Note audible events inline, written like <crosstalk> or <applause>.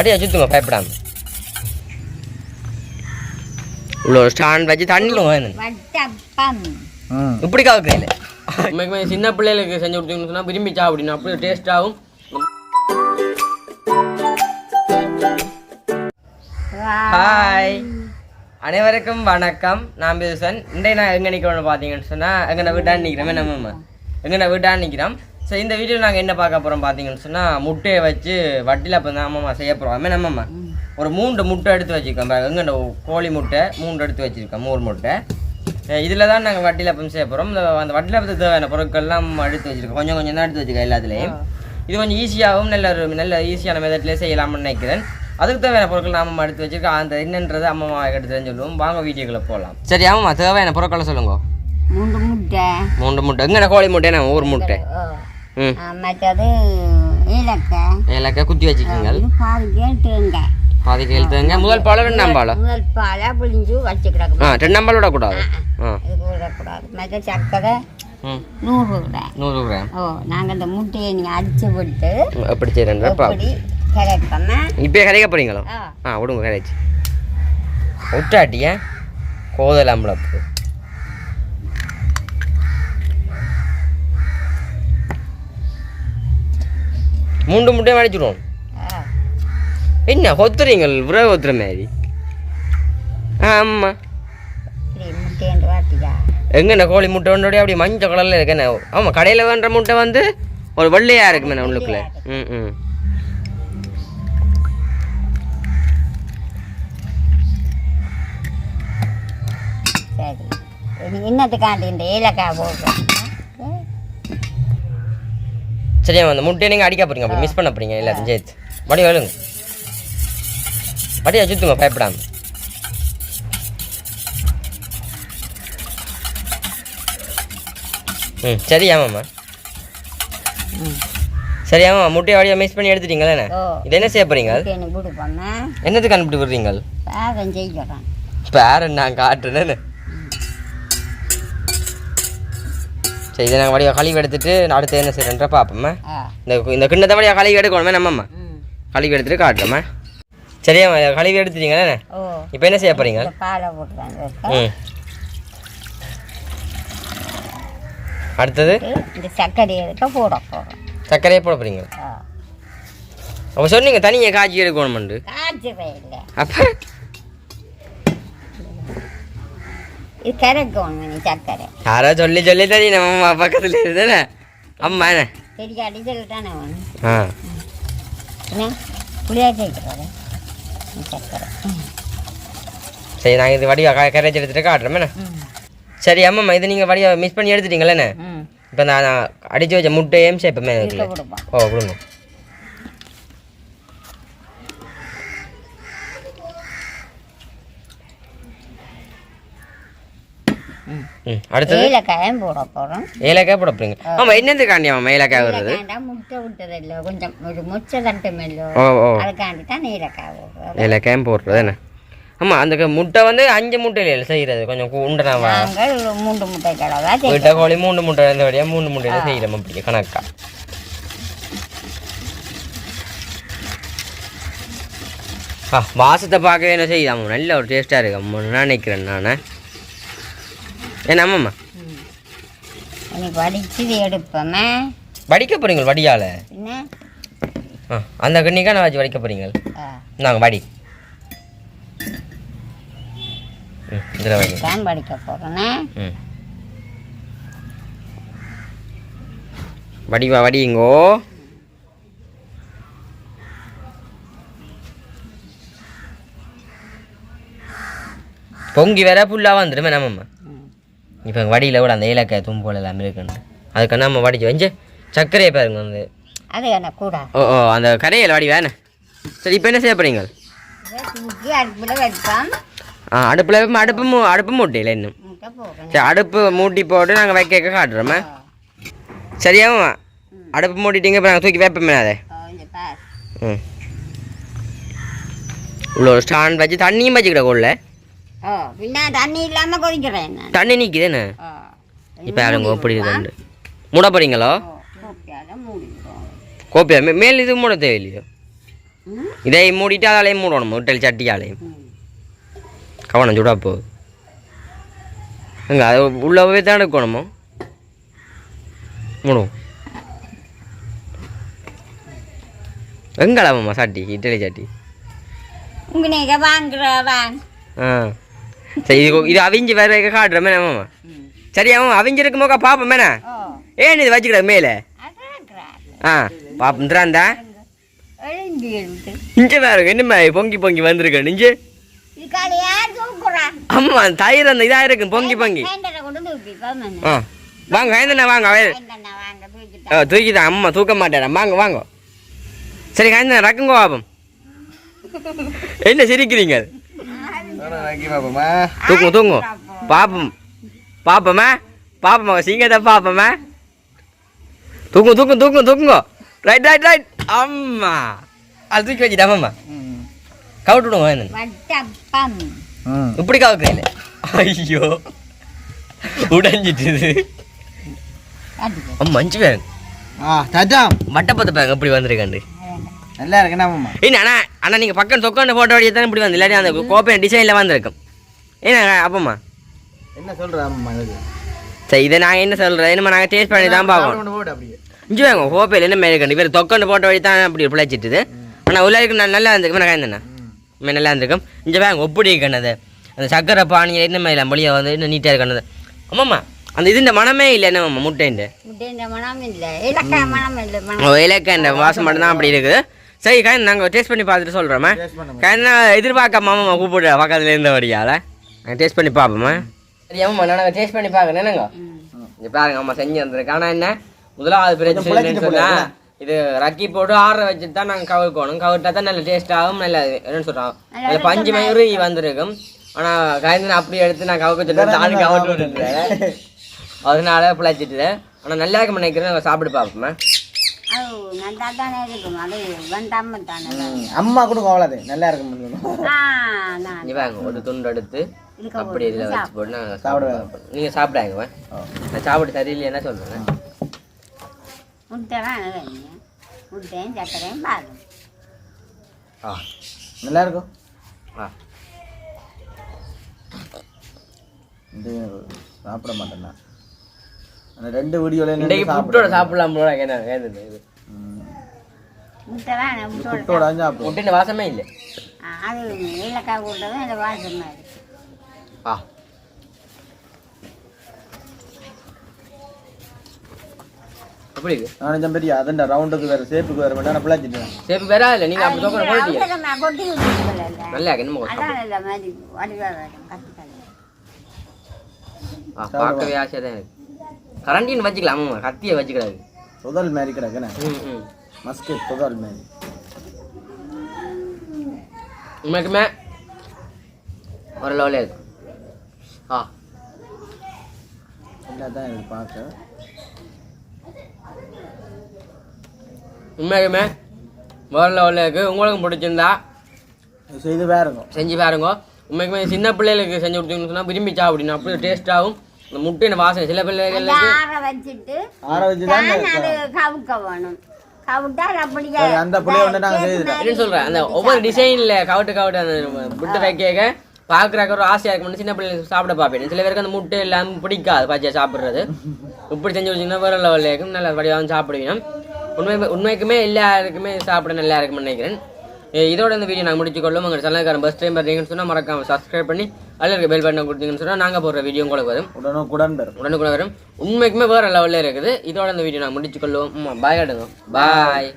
அப்படியே சுத்துங்க பயப்படாம. ஒரு ஸ்டாண்ட் வச்சு தண்ணியில் இப்படி கவக்கையில் உண்மைக்குமே சின்ன பிள்ளைகளுக்கு செஞ்சு கொடுத்தீங்கன்னு சொன்னால் விரும்பி சாப்பிடணும். அப்படியே டேஸ்ட்டாகவும் ஹாய் அனைவருக்கும் வணக்கம். நான் பியூசன் இன்றைய நான் எங்கே நிற்கிறோம்னு பார்த்தீங்கன்னு சொன்னால் எங்கே வீட்டான்னு நிற்கிறோமே நம்ம எங்கே வீட்டான்னு நிற்கிறோம் ஸோ இந்த வீடியோவில் நாங்கள் என்ன பார்க்க போகிறோம் பார்த்தீங்கன்னு சொன்னால் முட்டையை வச்சு வட்டியில் அப்போ தான் அம்மா செய்ய போகிறோம் அம்மா நம்மம்மா ஒரு மூன்று முட்டை எடுத்து வச்சுருக்கோம். எங்கே கோழி முட்டை மூன்று எடுத்து வச்சுருக்கோம் மூணு முட்டை. இதில் தான் நாங்கள் வட்டியில் அப்பம் செய்ய போகிறோம் இந்த அந்த வட்டியில் அப்பத்துக்கு தேவையான பொருட்கள்லாம் எடுத்து வச்சுருக்கோம். கொஞ்சம் கொஞ்சம் தான் எடுத்து வச்சுருக்கோம் எல்லாத்துலேயும். இது கொஞ்சம் ஈஸியாகவும் நல்ல ஒரு நல்ல ஈஸியான மெதட்லேயே செய்யலாம்னு நினைக்கிறேன். அதுக்கு தேவையான பொருட்கள் நாம எடுத்து வச்சிருக்கோம். அந்த என்னன்றது அம்மா எடுத்து தெரிஞ்சுடுவோம் வாங்க வீடியோக்குள்ள போகலாம் சரி ஆமாம்மா தேவையான பொருட்களை சொல்லுங்க. மூன்று முட்டை. மூன்று முட்டை. எங்கே கோழி முட்டை நான் ஒரு முட்டை. மற்றது ஏலக்காய் ஏலக்காய் குத்தி வச்சுக்கோங்க பால் கேட்டுங்க பாதிக்கு எழுத்துங்க முதல் பாலம் ரெண்டாம் பாலம் முதல் பாலை புளிஞ்சு வச்சு கிடக்கும் ஆ ரெண்டாம் பால் விடக்கூடாது ஆ விடக்கூடாது மற்ற சர்க்கரை ம் நூறு கிராம் நூறு கிராம் ஓ நாங்கள் இந்த முட்டையை நீங்கள் அடிச்சு விட்டு எப்படி எப்படி கிடைப்போமா இப்போ கரைக்க போறீங்களோ ஆ விடுங்க கரைச்சி விட்டாட்டியா கோதல் மூன்று முட்டையும் அடிச்சிடுவோம். என்ன கொத்துறீங்கள் விரை கொத்துற மாதிரி? ஆமாம் எங்கண்ணா கோழி முட்டை ஒன்றோடய அப்படி மஞ்சள் கலரில் இருக்கேண்ணே ஆமாம் கடையில் வேண்ட முட்டை வந்து ஒரு வெள்ளையாக இருக்குமே உள்ளுக்குள்ள. ம் ம். இன்னத்துக்காண்டி இந்த ஏலக்காய் போடுறோம். சரியா அந்த முட்டையை நீங்கள் அடிக்க போறீங்க அப்படி மிஸ் பண்ண போறீங்க. எல்லாத்தையும் சேர்த்து வடி வேலுங்க வடியா சுத்துங்க பயப்படாம. ம் சரி ஆமாம்மா சரி ஆமாம் முட்டையை வடியா மிஸ் பண்ணி எடுத்துட்டீங்களே இது என்ன செய்ய போறீங்க? அனுப்பிட்டு விடுறீங்க? பாகம் செய்கிறோம் பேர நான் காட்டுறேன்னு சரி இதை நாங்கள் வடிவா கழுவி எடுத்துட்டு அடுத்து என்ன செய்யறேன்ற பார்ப்போம்மா இந்த இந்த கிண்ணத்தை வழியாக கழுவி எடுக்கணுமே நம்மம்மா கழுவி எடுத்துட்டு காட்டுறோம்மா. சரியா கழுவி எடுத்துட்டீங்களே இப்போ என்ன செய்ய போறீங்க? அடுத்தது? இந்த சர்க்கரை எடுக்க போட போகிறோம் சர்க்கரையை போட போறீங்க அப்போ சொன்னீங்க தனியாக காய்ச்சி எடுக்கணுமெண்டு. காய்ச்சவே இல்லை. அப்போ? புளியா சேர்க்கிறது சர்க்கரை ம். சரி நாங்கள் இது வடிவா க கரைச்சி எடுத்துட்டு காட்டுறோமே சரி அம்மாம்மா இது நீங்கள் வடிவா மிஸ் பண்ணி எடுத்துட்டீங்களே ம் இப்போ நான் அடித்து வச்ச முட்டையும் சேர்ப்பேன் ஓ கொடுங்க அடுத்தது? ஏலக்காயும் போட போகிறோம் ஏலக்காய் போட போறீங்க. ஆமாம் என்னத்துக்காண்டி ஆமாம் ஏலக்காய் வருது? ஏலக்காண்டா முட்டை விட்டதில்லை. கொஞ்சம் ஒரு முச்சை தட்டுமில்லோ ஓ ஓ. அதுக்காண்டி தான் ஏலக்காய் போடுறோம் ஏலக்காயும் போடுறது என்ன? ஆமாம் அந்த முட்டை வந்து அஞ்சு முட்டையில செய்கிறது கொஞ்சம் உண்டனாவா? மூன்று முட்டை வீட்டை கோழி மூணு முட்டை இருந்த வழியாக மூணு முட்டையில செய்கிறோம் அப்படி கணக்கா. ஆ வாசத்தை பார்க்கவே என்ன செய்யுதாம்மா நல்ல ஒரு டேஸ்ட்டாக இருக்கு. நான் நினைக்கிறேன் நான். ஏன்னா ஆமாம்மா வடிச்சு இது எடுப்போமே. வடிக்க போறீங்க வடியால்? ஆ அந்த கண்ணிக்கா நான் வச்சு வடிக்க போறீங்க. நாங்கள் வடி. ம் இதில் வைங்க தான் படிக்க போகிறேனே ம். வடிவா வடிங்கோ பொங்கி வேற புல்லாக வந்துடுமே நம்மம்மா இப்போ வடியில் கூட அந்த ஏலக்காய் தும்போல் எல்லாமே இருக்குன்னு. அதுக்கு நம்ம வடிச்சு வச்சு சர்க்கரையை பாருங்க அந்த அது என்ன கூட? ஓ ஓ அந்த கரையில் வடி வேணே. சரி இப்போ என்ன செய்ய வைப்போம் ஆ அடுப்பில் அடுப்பு மூ அடுப்பு மூட்டையில் இன்னும். சரி அடுப்பு மூட்டி போட்டு நாங்கள் வைக்க காட்டுறோமே? சரியாமா அடுப்பு மூட்டிட்டீங்க இப்போ நாங்கள் தூக்கி வைப்போமே அதை ம். ஒரு ஸ்டாண்ட் வச்சு தண்ணியும் வச்சுக்கிட கொள்ள ஓ பின்ன தண்ணி கொதிக்கிறேன் நிற்குதுன்னு ஓ இப்போ யாருங்க எப்படி மூட போறீங்களோ கோப்பியா மேல் இது மூட தேவையில்லையோ? இதை மூடிட்டு அதாலையும் மூடணும் இட்டலி சட்டியாலையும். கவனம் சுடா போகுது எங்க அது உள்ள போய் தான் எடுக்கணுமோ? மூடும் எங்களம்மா சட்டி இட்டலி சட்டி? வாங்குற வாங்க ஆ. சரி இது இது அவிஞ்சு வேற காட்டுறமே நம்ம ம். சரி அவன் அவிஞ்சிருக்கு மோக்கா பாப்போம் மேனா. ஓ ஏன் இது வச்சுக்கிற மேலே? ஆ பாப்போம் திறாந்தா இங்கே வேறு என்னம்மா பொங்கி பொங்கி இது யார் தூக்குறா? ஆமா தயிர் அந்த இதாக இருக்கு பொங்கி பொங்கி. ஆ வாங்க வேந்தண்ணா வாங்க ஆ, தூக்கிதான் அம்மா தூக்க மாட்டேன் வாங்க வாங்க. சரி காய்ந்த ரக்குங்க பாப்போம். <laughs> என்ன சிரிக்கிறீங்க? பாப்போமா தூக்குங்க தூங்குங்க பாப்போம் பாப்போமா பாப்போமா சீக்கிரம் பாப்போமா தூக்கும் தூக்கும் தூக்கும் தூக்குங்க ரைட் ரைட் ரைட் அம்மா அது தூக்கி வச்சுட்டா அம்மா கவுட்டு விடுங்க வேணும் வட்டப்பம் ம் இப்படி கவுக்குறீங்க ஐயோ உடைஞ்சிட்டு அதுக்கு அம்மா அஞ்சு பேருங்க ஆ தாத்தாம் வட்டப்பத்து பேங்க இப்படி வந்திருக்காண்டு நல்லா இருக்குண்ணா மாமா? என்ன அண்ணா அண்ணா நீங்கள் பக்கம் தொக்காண்டு ஃபோட்டோ அடிச்சு தானே இப்படி வந்து இல்லாட்டி அந்த கோப்பை டிசைனில் வந்திருக்கும். ஏன்னா அப்பம்மா. என்ன சொல்ற ஆமாம்மா இது? சரி இதை நாங்கள் என்ன சொல்கிறோம் என்னமா நாங்கள் டேஸ்ட் பண்ணி தான் பார்க்கணும். இஞ்சி வாங்க கோப்பையில் என்ன மேலே கண்டு இவர் தொக்காண்டு ஃபோட்டோ அடி தான் அப்படி பிழைச்சிட்டுது ஆனால் உள்ள இருக்கு நல்லா நல்லா இருந்திருக்கு. நான் காய்ந்தண்ணா. இவன் நல்லா இருந்திருக்கும். இங்கே வாங்க ஒப்படி இருக்கண்ணது அந்த சக்கரை பானியில் என்ன மேலே மொழியை வந்து இன்னும் நீட்டாக இருக்கண்ணது ஆமாம்மா அந்த இதுன்ற மனமே இல்லை என்னம்மா முட்டைண்டு முட்டைஇந்த மனம் இல்லை. இலக்காய மனம் இல்லை மனம் ஓ இலக்க இந்த வாசம் மட்டும் தான் அப்படி இருக்குது. சரி காய் நாங்கள் டேஸ்ட் பண்ணி பார்த்துட்டு பண்ணுங்க. கண்ணா எதிர்பார்க்காம மாமா கூப்பிடுற பக்கத்துல இருந்தபடியால? நாங்கள் டேஸ்ட் பண்ணி பார்ப்போமா சரி ஆமாம்மா நாங்கள் டேஸ்ட் பண்ணி பார்க்கணும் என்னங்க? இங்கே பாருங்க அம்மா செஞ்சு வந்திருக்கு. ஆனால் என்ன? முதலாவது பிரச்சனை புழைச்சிட்டு என்னன்னு சொன்னா இது ரக்கி போட்டு ஆற வச்சுட்டு தான் நாங்கள் கவுக்கணும். கவுட்டா தான் நல்ல டேஸ்ட் ஆகும் நல்ல என்னன்னு சொல்கிறோம் அதில் பஞ்சு மயூரி வந்திருக்கும். ஆனால் காய்ந்து அப்படி எடுத்து நான் கவுக்க வச்சுட்டு ஆள் கவுட்டு விட்டுருந்தேன் அதனால பிழைச்சிட்டு ஆனால் நல்லா இருக்கும் நினைக்கிறேன். நாங்கள் சாப்பிட்டு பார்ப்போமா அம்மா கூட அவ்வளோது நல்லா இருக்கும் ஆ நான் இங்கே வாங்க ஒரு துண்டு எடுத்து அப்படி இதில் வச்சு போட்டு நாங்கள் சாப்பிடுவேன். நீங்கள் சாப்பிடாங்க நான் சாப்பிட்டு சரியில்லைன்னா சொல்கிறேன் ஆ நல்லா இருக்கும் ஆ. இது சாப்பிட மாட்டேன்னா. அந்த ரெண்டு வீடியோல இன்றைக்கு புட்டோட சாப்பிடலாம் போல என்ன கேட்டது இது புட்டோட வாசமே இல்லை. ஆ, அது இந்த வாசம் ஆ. அதண்ட ரவுண்டுக்கு வேற சேப்புக்கு வேற வேண்டாம் பிள்ளாச்சிட்டேன் சேப்பு வேற இல்லை அப்படி தோக்கிற நல்லா இருக்கு என்னமோ அதான் இல்லை மாதிரி ஆ பார்க்கவே ஆசையாக தான் இருக்கு கரண்டின்னு வச்சுக்கலாம் ஆமாம் கத்தியை வச்சுக்கிறாரு புதல் மாதிரி கிடக்குண்ணே ம் மஸ்கெட் புதல் மாதிரி உண்மைக்குமே ஒரு லெவலில் இருக்கு. ஆ. நல்லா தான் இருக்கு பார்க்க? உண்மைக்குமே வேறு லெவலில் இருக்குது உங்களுக்கும் பிடிச்சிருந்தா இது செய்து இருக்கும் செஞ்சு பாருங்க. உண்மைக்குமே சின்ன பிள்ளைகளுக்கு செஞ்சு கொடுத்தீங்கன்னு சொன்னால் விரும்பி சாப்பிடணும் அப்படி டேஸ்ட்டாகவும் இந்த முட்டையின் வாசனை சில பிள்ளைகளுக்கு ஆற வச்சுட்டு ஆற வச்சு தான் அது கவுக்க வேணும். அந்த புள்ளைய வந்து நாங்க சொல்கிறேன் அந்த ஒவ்வொரு டிசைனில் கவுட்டு கவுட்டு அந்த விட்டு வைக்க பார்க்குறாக்க ஒரு ஆசையாக இருக்கும். சின்ன பிள்ளைங்க சாப்பிட பார்ப்பேன். சில பேருக்கு அந்த முட்டை எல்லாம் பிடிக்காது பச்சை சாப்பிட்றது. இப்படி செஞ்சு வச்சிங்கன்னா வேறு லெவலில் இருக்கும். நல்ல வடிவாகவும் சாப்பிடுவீங்க உண்மை உண்மைக்குமே எல்லாருக்குமே சாப்பிட நல்லா இருக்கும்னு நினைக்கிறேன். இதோட இந்த வீடியோ நாங்கள் முடிச்சுக்கொள்ளும். உங்கள் சேனல்காரன் பஸ் டைம் பார்த்தீங்கன்னு சொன்னால் மறக்காம சப்ஸ்கிரைப் பண்ணி அதில் இருக்க பெல் பட்டன் கொடுத்தீங்கன்னு சொன்னால் நாங்கள் போடுற வீடியோ உங்களுக்கு வரும். உடனுக்குடன் பெறும். உடனுக்குள்ள வரும். உண்மைக்குமே வேறு லெவலில் இருக்குது. இதோட இந்த வீடியோ நான் முடிச்சுக்கொள்ளுவோம். பாய் ஆடுங்க. பாய்